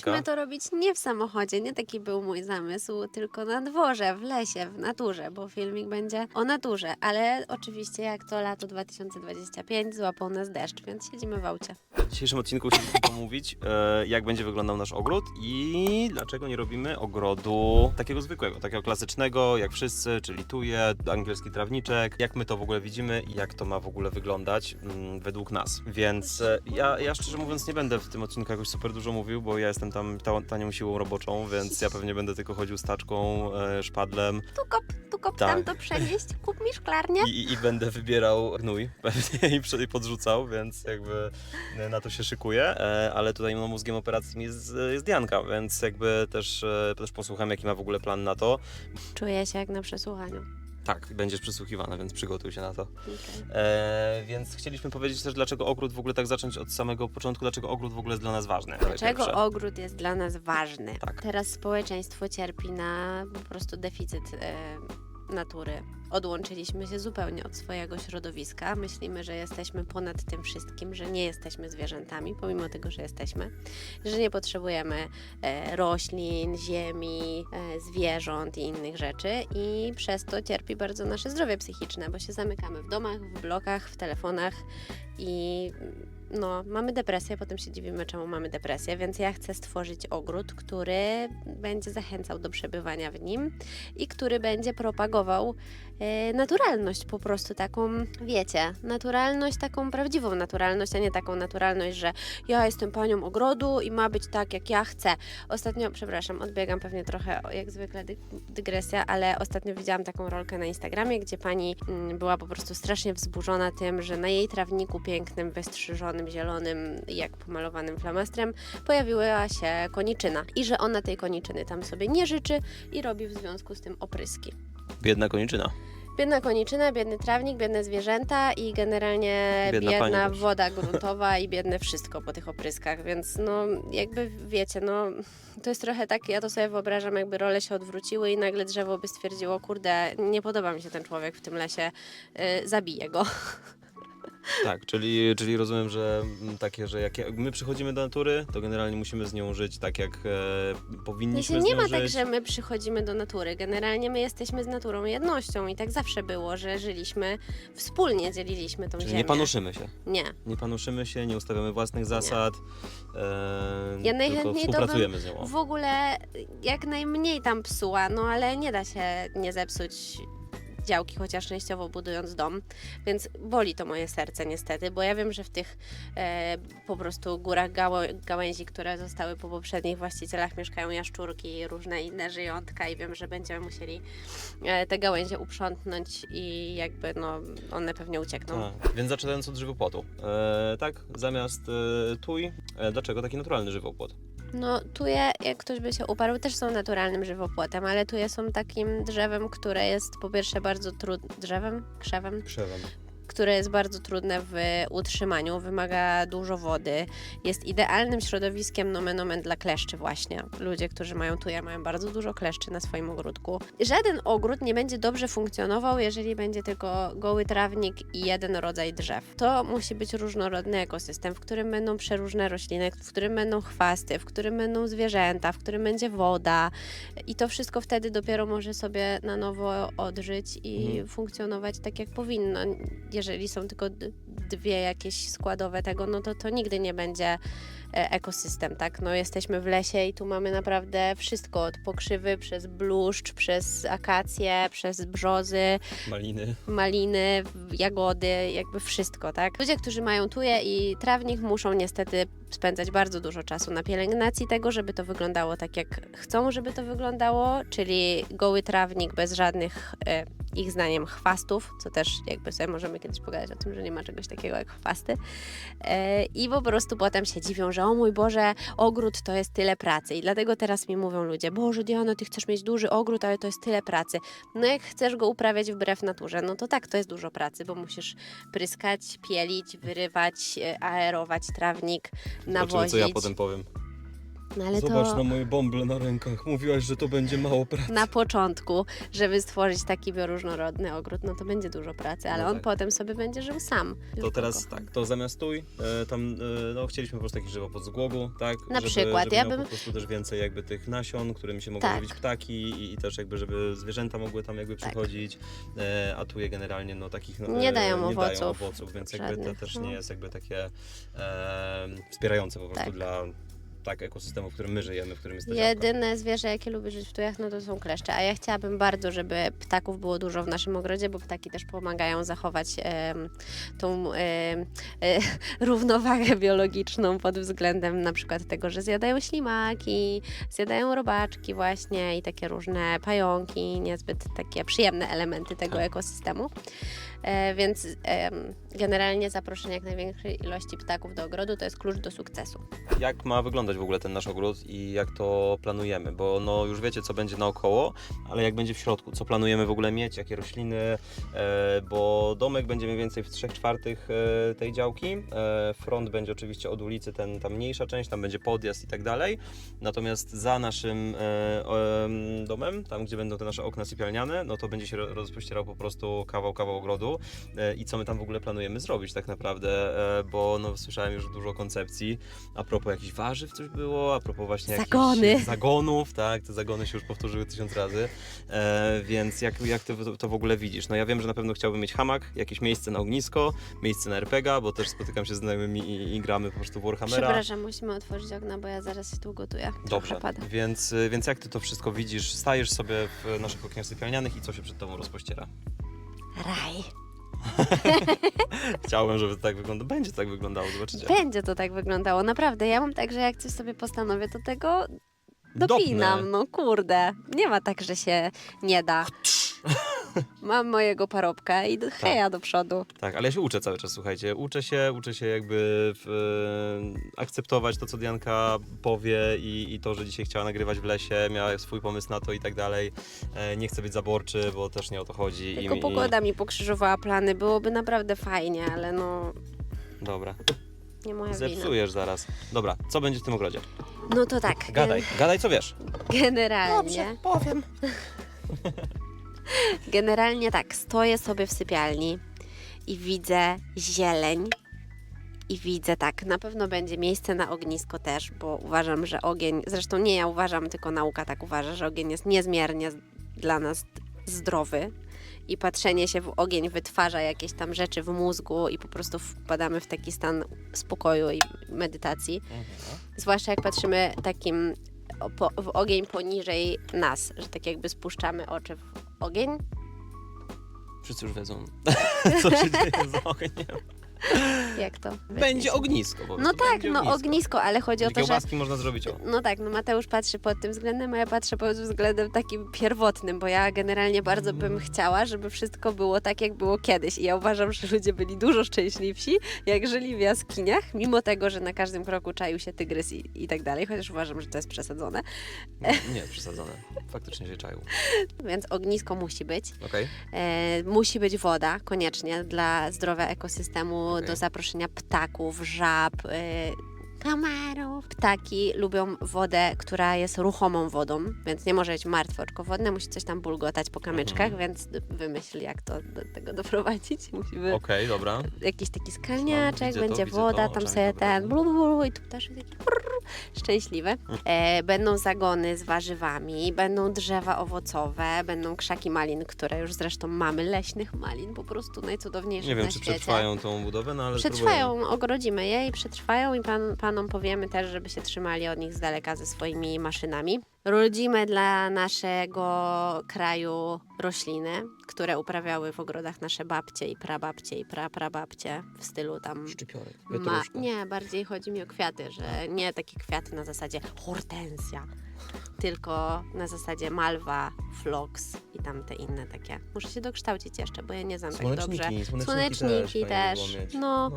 Chcieliśmy to robić nie w samochodzie, nie taki był mój zamysł, tylko na dworze, w lesie, w naturze, bo filmik będzie o naturze, ale oczywiście jak to lato 2025 złapał nas deszcz, więc siedzimy w aucie. Dzisiejszym odcinku chcieliśmy pomówić, e, jak będzie wyglądał nasz ogród i dlaczego nie robimy ogrodu takiego zwykłego, takiego klasycznego, jak wszyscy, czyli tuje, angielski trawniczek, jak my to w ogóle widzimy i jak to ma w ogóle wyglądać mm, według nas. Więc e, ja, ja szczerze mówiąc nie będę w tym odcinku jakoś super dużo mówił, bo ja jestem tam ta, tanią siłą roboczą, więc ja pewnie będę tylko chodził z taczką, e, szpadlem. Tu kop, tu kop, Tak. tam to przenieść, kup mi szklarnię. i, i, będę wybierał gnój pewnie i podrzucał, więc jakby e, na to się szykuję, e, ale tutaj no, mózgiem operacji jest, jest Dianka, więc jakby też, e, też posłucham jaki ma w ogóle plan na to. Czuję się jak na przesłuchaniu. Tak, będziesz przysłuchiwana, więc przygotuj się na to. Okej. E, więc chcieliśmy powiedzieć też, dlaczego ogród w ogóle tak zacząć od samego początku, dlaczego ogród w ogóle jest dla nas ważny. Dlaczego ogród jest dla nas ważny? Tak. Teraz społeczeństwo cierpi na po prostu deficyt e, natury. Odłączyliśmy się zupełnie od swojego środowiska. Myślimy, że jesteśmy ponad tym wszystkim, że nie jesteśmy zwierzętami, pomimo tego, że jesteśmy, że nie potrzebujemy e, roślin, ziemi, e, zwierząt i innych rzeczy i przez to cierpi bardzo nasze zdrowie psychiczne, bo się zamykamy w domach, w blokach, w telefonach i no, mamy depresję, potem się dziwimy, czemu mamy depresję, więc ja chcę stworzyć ogród, który będzie zachęcał do przebywania w nim i który będzie propagował naturalność, po prostu taką, wiecie, naturalność, taką prawdziwą naturalność, a nie taką naturalność, że ja jestem panią ogrodu i ma być tak, jak ja chcę. Ostatnio, przepraszam, odbiegam pewnie trochę, jak zwykle dy, dygresja, ale ostatnio widziałam taką rolkę na Instagramie, gdzie pani mm, była po prostu strasznie wzburzona tym, że na jej trawniku pięknym, wystrzyżonym, zielonym, jak pomalowanym flamastrem, pojawiła się koniczyna i że ona tej koniczyny tam sobie nie życzy i robi w związku z tym opryski. Biedna koniczyna. Biedna koniczyna, biedny trawnik, biedne zwierzęta i generalnie Biedna biedna woda gruntowa i biedne wszystko po tych opryskach, więc no jakby wiecie, no to jest trochę tak, ja to sobie wyobrażam, jakby role się odwróciły i nagle drzewo by stwierdziło, kurde, nie podoba mi się ten człowiek w tym lesie, yy, zabiję go. Tak, czyli, czyli rozumiem, że mm, takie, że jak my przychodzimy do natury, to generalnie musimy z nią żyć tak, jak e, powinniśmy Znaczy, z nie nią ma żyć. tak, że my przychodzimy do natury. Generalnie my jesteśmy z naturą jednością i tak zawsze było, że żyliśmy wspólnie, dzieliliśmy tą Czyli ziemię. nie panuszymy się. Nie. Nie panuszymy się, nie ustawiamy własnych zasad, e, Ja najchętniej to bym współpracujemy z nią. W ogóle jak najmniej tam psuła, no ale nie da się nie zepsuć działki, chociaż częściowo budując dom, więc boli to moje serce niestety, bo ja wiem, że w tych e, po prostu górach gałęzi, które zostały po poprzednich właścicielach mieszkają jaszczurki i różne inne żyjątka i wiem, że będziemy musieli e, te gałęzie uprzątnąć i jakby no one pewnie uciekną. Tak, więc zaczynając od żywopłotu. E, tak, zamiast e, tuj, e, dlaczego taki naturalny żywopłot? No, tuje, jak ktoś by się uparł, też są naturalnym żywopłotem, ale tuje są takim drzewem, które jest po pierwsze bardzo trudne, drzewem, krzewem, Krzewem. Które jest bardzo trudne w utrzymaniu, wymaga dużo wody, jest idealnym środowiskiem nomen omen dla kleszczy właśnie. Ludzie, którzy mają tuje, mają bardzo dużo kleszczy na swoim ogródku. Żaden ogród nie będzie dobrze funkcjonował, jeżeli będzie tylko goły trawnik i jeden rodzaj drzew. To musi być różnorodny ekosystem, w którym będą przeróżne rośliny, w którym będą chwasty, w którym będą zwierzęta, w którym będzie woda i to wszystko wtedy dopiero może sobie na nowo odżyć i Mhm. funkcjonować tak, jak powinno. Jeżeli są tylko dwie jakieś składowe tego, no to to nigdy nie będzie e, ekosystem, tak? No jesteśmy w lesie i tu mamy naprawdę wszystko, od pokrzywy przez bluszcz, przez akacje, przez brzozy, Maliny. maliny, jagody, jakby wszystko, tak? Ludzie, którzy mają tuje i trawnik muszą niestety spędzać bardzo dużo czasu na pielęgnacji tego, żeby to wyglądało tak, jak chcą, żeby to wyglądało, czyli goły trawnik bez żadnych, e, ich zdaniem, chwastów, co też jakby sobie możemy kiedyś pogadać o tym, że nie ma czegoś takiego jak chwasty. E, I po prostu potem się dziwią, że o mój Boże, ogród to jest tyle pracy. I dlatego teraz mi mówią ludzie, Boże Diana, ty chcesz mieć duży ogród, ale to jest tyle pracy. No jak chcesz go uprawiać wbrew naturze, no to tak, to jest dużo pracy, bo musisz pryskać, pielić, wyrywać, e, aerować trawnik, Zobaczymy, co nawozić. ja potem powiem. No ale Zobacz to na moje bąble na rękach. Mówiłaś, że to będzie mało pracy. na początku, żeby stworzyć taki bioróżnorodny ogród, no to będzie dużo pracy, ale No on tak. potem sobie będzie żył sam. To teraz tak, to zamiast tuj, e, tam e, no, chcieliśmy po prostu jakiś żywopłot z głogu, tak? Na żeby, przykład, żeby ja miał bym- po prostu też więcej jakby tych nasion, którymi się mogą Tak. żywić ptaki i, i też jakby, żeby zwierzęta mogły tam jakby Tak. przychodzić, e, a tuje generalnie no takich no, Nie dają nie owoców dają owoców, więc jakby to żadnych, też no. nie jest jakby takie e, wspierające po prostu Tak. dla tak ekosystemu, w którym my żyjemy, w którym jesteśmy. Jedyne zwierzę, jakie lubi żyć w tujach, no to są kleszcze. A ja chciałabym bardzo, żeby ptaków było dużo w naszym ogrodzie, bo ptaki też pomagają zachować em, tą em, e, równowagę biologiczną pod względem na przykład tego, że zjadają ślimaki, zjadają robaczki właśnie i takie różne pająki, niezbyt takie przyjemne elementy tego Tak. ekosystemu. E, więc generalnie zaproszenie jak największej ilości ptaków do ogrodu to jest klucz do sukcesu. jak ma wyglądać w ogóle ten nasz ogród i jak to planujemy, bo no już wiecie co będzie naokoło, ale jak będzie w środku, co planujemy w ogóle mieć, jakie rośliny, e, bo domek będzie mniej więcej w 3 czwartych e, tej działki, front będzie oczywiście od ulicy, ten, ta mniejsza część, tam będzie podjazd i tak dalej, natomiast za naszym em, domem, tam gdzie będą te nasze okna sypialniane, no to będzie się ro- rozpościerał po prostu kawał, kawał ogrodu e, i co my tam w ogóle planujemy zrobić tak naprawdę, e, bo no słyszałem już dużo koncepcji, a propos jakichś warzyw coś było, a propos właśnie Zagony. jakichś zagonów, tak, te zagony się już powtórzyły tysiąc razy, e, więc jak, jak ty to, w ogóle widzisz? No ja wiem, że na pewno chciałbym mieć hamak, jakieś miejsce na ognisko, miejsce na RPGa, bo też spotykam się z znajomymi i, i gramy po prostu w Warhammera. Przepraszam, musimy otworzyć okna, bo ja zaraz się tu gotuję. Dobrze, więc, więc jak ty to wszystko widzisz? Stajesz sobie w naszych oknach sypialnianych i co się przed tobą rozpościera? Raj. Chciałbym, żeby to tak wyglądało. Będzie tak wyglądało, zobaczycie. Będzie to tak wyglądało, naprawdę. Ja mam tak, że jak coś sobie postanowię, to tego dopinam, Dopnę. no kurde. Nie ma tak, że się nie da. Mam mojego parobka i do, heja do przodu. Tak, ale ja się uczę cały czas, słuchajcie. Uczę się, uczę się jakby w, e, akceptować to, co Dianka powie i, i to, że dzisiaj chciała nagrywać w lesie, miała swój pomysł na to i tak dalej. E, nie chcę być zaborczy, bo też nie o to chodzi. Tylko I, pogoda mi pokrzyżowała plany, byłoby naprawdę fajnie, ale no dobra, nie moja wina. zepsujesz zaraz. Dobra, co będzie w tym ogrodzie? No to tak. Gadaj, gadaj co wiesz. Generalnie. powiem. Generalnie tak, stoję sobie w sypialni i widzę zieleń. I widzę tak, na pewno będzie miejsce na ognisko też, bo uważam, że ogień, zresztą nie ja uważam, tylko nauka tak uważa, że ogień jest niezmiernie dla nas zdrowy i patrzenie się w ogień wytwarza jakieś tam rzeczy w mózgu i po prostu wpadamy w taki stan spokoju i medytacji. Zwłaszcza jak patrzymy takim w ogień poniżej nas, że tak jakby spuszczamy oczy w ogień. Wszyscy już wiedzą, co się dzieje z ogniem. Jak to? Będzie ognisko po No tak, będzie no ognisko, ale chodzi o to, że... Kiełbaski można zrobić o. No tak, no Mateusz patrzy pod tym względem, a ja patrzę pod względem takim pierwotnym, bo ja generalnie bardzo bym chciała, żeby wszystko było tak, jak było kiedyś. I ja uważam, że ludzie byli dużo szczęśliwsi, jak żyli w jaskiniach, mimo tego, że na każdym kroku czaił się tygrys i, i tak dalej, chociaż uważam, że to jest przesadzone. Nie, przesadzone. Faktycznie się czaił. Więc ognisko musi być. Okej. E, musi być woda, koniecznie, dla zdrowia ekosystemu, Okej. do zaproszenia ptaków, żab, e, kamarów. Ptaki lubią wodę, która jest ruchomą wodą, więc nie może być martwe oczko wodne, musi coś tam bulgotać po kamyczkach, Mhm. więc wymyśl, jak to do tego doprowadzić. Musimy Okej, dobra. jakiś taki skalniaczek, to, będzie widzę woda, to, tam sobie to ten blu, blu, blu, i tu ptaszek taki prrr, szczęśliwy. E, będą zagony z warzywami, będą drzewa owocowe, będą krzaki malin, które już zresztą mamy, leśnych malin, po prostu najcudowniejszych Nie wiem, na czy świecie. przetrwają tą budowę, no ale Przetrwają, ogrodzimy je i przetrwają i pan, panom powiemy też, żeby się trzymali od nich z daleka ze swoimi maszynami. Rodzimy dla naszego kraju rośliny, które uprawiały w ogrodach nasze babcie i prababcie i praprababcie w stylu tam. Szczypiorek, ma, nie, bardziej chodzi mi o kwiaty, że nie takie kwiaty na zasadzie hortensja, tylko na zasadzie malwa, flox i tam te inne takie. Muszę się dokształcić jeszcze, bo ja nie znam tak dobrze. Słoneczniki, Słoneczniki też. było mieć. No,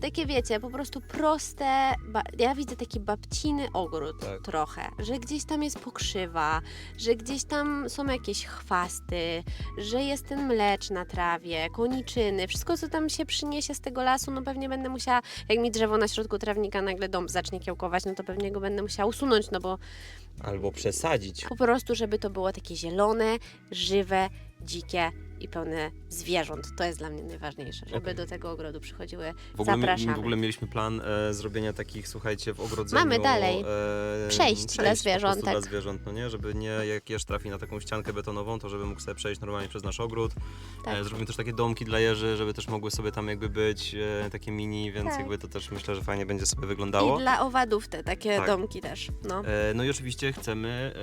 takie wiecie, po prostu proste. Ja widzę taki babciny ogród Tak. trochę, że gdzieś tam jest pokrzywa, że gdzieś tam są jakieś chwasty, że jest ten mlecz na trawie, koniczyny, wszystko co tam się przyniesie z tego lasu, no pewnie będę musiała, jak mi drzewo na środku trawnika nagle dom zacznie kiełkować, no to pewnie go będę musiała usunąć, no bo Albo przesadzić. po prostu, żeby to było takie zielone, żywe, dzikie i pełne zwierząt. To jest dla mnie najważniejsze, żeby Okej. do tego ogrodu przychodziły. W ogóle, Zapraszamy. w ogóle mieliśmy plan e, zrobienia takich, słuchajcie, w ogrodzeniu... Mamy dalej. E, Przejść dla po zwierzątek. prostu dla zwierząt, no nie? Żeby nie, jak jeż trafi na taką ściankę betonową, to żeby mógł sobie przejść normalnie przez nasz ogród. Tak. E, zrobimy też takie domki dla jeży, żeby też mogły sobie tam jakby być, e, takie mini, więc Tak. jakby to też myślę, że fajnie będzie sobie wyglądało. I dla owadów te takie Tak. domki też. No. E, No i oczywiście chcemy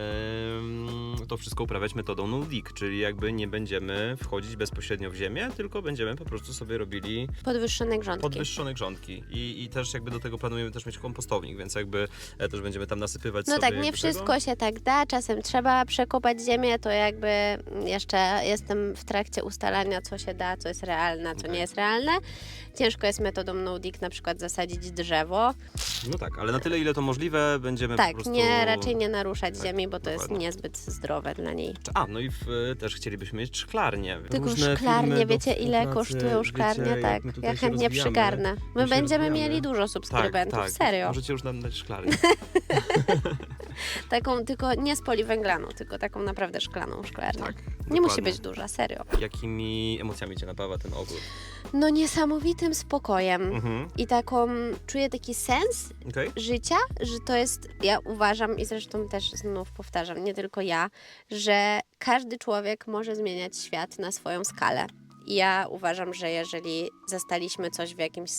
em, to wszystko uprawiać metodą no-dig, czyli jakby nie będziemy wchodzić bezpośrednio w ziemię, tylko będziemy po prostu sobie robili Podwyższone grządki. podwyższone grządki. I, I też jakby do tego planujemy też mieć kompostownik, więc jakby e, też będziemy tam nasypywać No sobie tak, nie jakby wszystko tego. się tak da, czasem trzeba przekopać ziemię, to jakby jeszcze jestem w trakcie ustalania, co się da, co jest realne, a co nie jest realne. Ciężko jest metodą no-dig na przykład zasadzić drzewo. No tak, ale na tyle ile to możliwe będziemy po tak, prostu... nie, raczej nie naruszać Tak, ziemi, bo to jest dokładnie. niezbyt zdrowe dla niej. A, no i w, też chcielibyśmy mieć szklarnie. Tylko Różne szklarnie, firmy do wiecie ile współpracy, kosztują szklarnie? wiecie, tak, jak my tutaj ja się chętnie rozwijamy. przygarnę. My się będziemy rozwijamy. mieli dużo Tak, subskrybentów, tak. serio. Możecie już nam dać szklarnię. Taką tylko nie z poliwęglaną, tylko taką naprawdę szklaną szklarnię. tak, Nie musi dokładnie. być duża, serio. Jakimi emocjami cię napawa ten ogród? No niesamowitym spokojem Mhm. i taką, czuję taki sens Okej. życia, że to jest, ja uważam i zresztą też znów powtarzam, nie tylko ja, że każdy człowiek może zmieniać świat na swoją skalę. I ja uważam, że jeżeli zastaliśmy coś w jakimś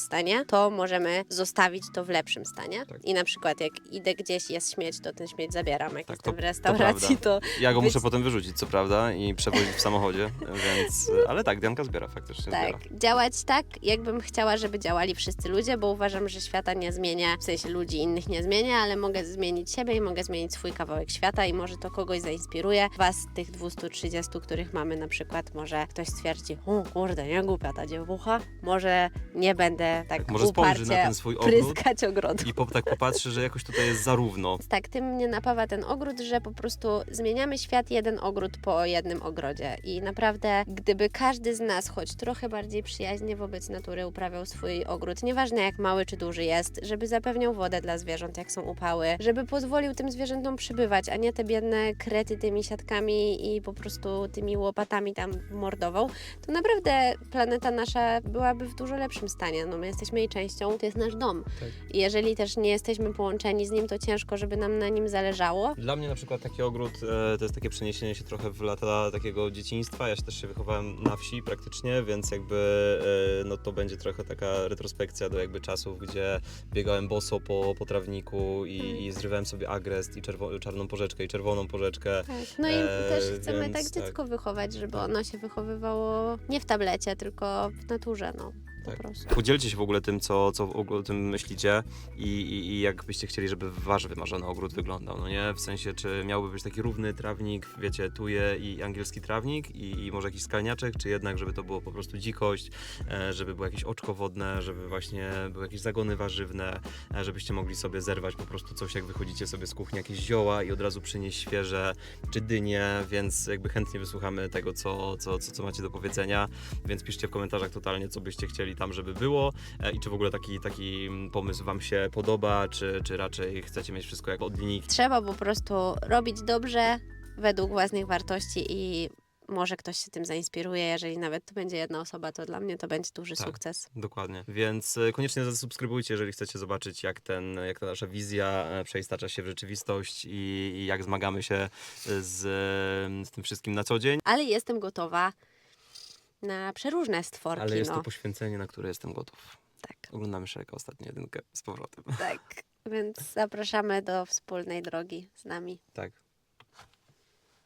stanie, to możemy zostawić to w lepszym stanie. Tak. I na przykład jak idę gdzieś, jest śmieć, to ten śmieć zabieram. Jak Tak, jestem to- w to restauracji, to, Ja go Być- muszę potem wyrzucić, co prawda, i przewozić w samochodzie, więc... Ale tak, Dianka zbiera, faktycznie tak, zbiera. działać tak, jakbym chciała, żeby działali wszyscy ludzie, bo uważam, że świata nie zmienia, w sensie ludzi innych nie zmienia, ale mogę zmienić siebie i mogę zmienić swój kawałek świata i może to kogoś zainspiruje. Was, tych 230, których mamy na przykład, może ktoś stwierdzi, o kurde, nie głupia ta dziewucha, może nie będę tak, Tak, może spojrzy uparcie na ten swój ogród pryskać ogrodu. i po, tak popatrzy, że jakoś tutaj jest zarówno. Tak, tym mnie napawa ten ogród, że po prostu zmieniamy świat jeden ogród po jednym ogrodzie. I naprawdę, gdyby każdy z nas choć trochę bardziej przyjaźnie wobec natury uprawiał swój ogród, nieważne jak mały czy duży jest, żeby zapewniał wodę dla zwierząt, jak są upały, żeby pozwolił tym zwierzętom przybywać, a nie te biedne krety tymi siatkami i po prostu tymi łopatami tam mordował, to naprawdę planeta nasza byłaby w dużo lepszym stanie. No my jesteśmy jej częścią, to jest nasz dom. Tak. I jeżeli też nie jesteśmy połączeni z nim, to ciężko, żeby nam na nim zależało. Dla mnie na przykład taki ogród e, to jest takie przeniesienie się trochę w lata takiego dzieciństwa. Ja się też się wychowałem na wsi praktycznie, więc jakby e, no to będzie trochę taka retrospekcja do jakby czasów, gdzie biegałem boso po, po trawniku i, Mm. i zrywałem sobie agrest i czerwo, czarną porzeczkę i czerwoną porzeczkę. Tak. No i E, też chcemy więc tak tak. dziecko wychować, żeby Tak. ono się wychowywało nie w tablecie, tylko w naturze, no po Tak. prostu. Podzielcie się w ogóle tym, co, co o tym myślicie i, i, i jak byście chcieli, żeby wasz wymarzony ogród wyglądał, no nie? W sensie, czy miałby być taki równy trawnik, wiecie, tuje i angielski trawnik i, i może jakiś skalniaczek, czy jednak, żeby to było po prostu dzikość, e, żeby było jakieś oczko wodne, żeby właśnie były jakieś zagony warzywne, e, żebyście mogli sobie zerwać po prostu coś, jak wychodzicie sobie z kuchni, jakieś zioła i od razu przynieść świeże, czy dynie, więc jakby chętnie wysłuchamy tego, co, co, co, co macie do powiedzenia, więc piszcie w komentarzach totalnie, co byście chcieli tam, żeby było e, i czy w ogóle taki, taki pomysł Wam się podoba, czy, czy raczej chcecie mieć wszystko jak od linijki. Trzeba po prostu robić dobrze według własnych wartości i może ktoś się tym zainspiruje. Jeżeli nawet to będzie jedna osoba, to dla mnie to będzie duży Tak. sukces. Dokładnie, więc e, koniecznie zasubskrybujcie, jeżeli chcecie zobaczyć, jak, ten, jak ta nasza wizja e, przeistacza się w rzeczywistość i, i jak zmagamy się z, z tym wszystkim na co dzień. Ale jestem gotowa na przeróżne stworki. Ale jest no. to poświęcenie, na które jestem gotów. Tak, Oglądamy Shreka ostatnią jedynkę z powrotem. tak. Więc zapraszamy do wspólnej drogi z nami. Tak.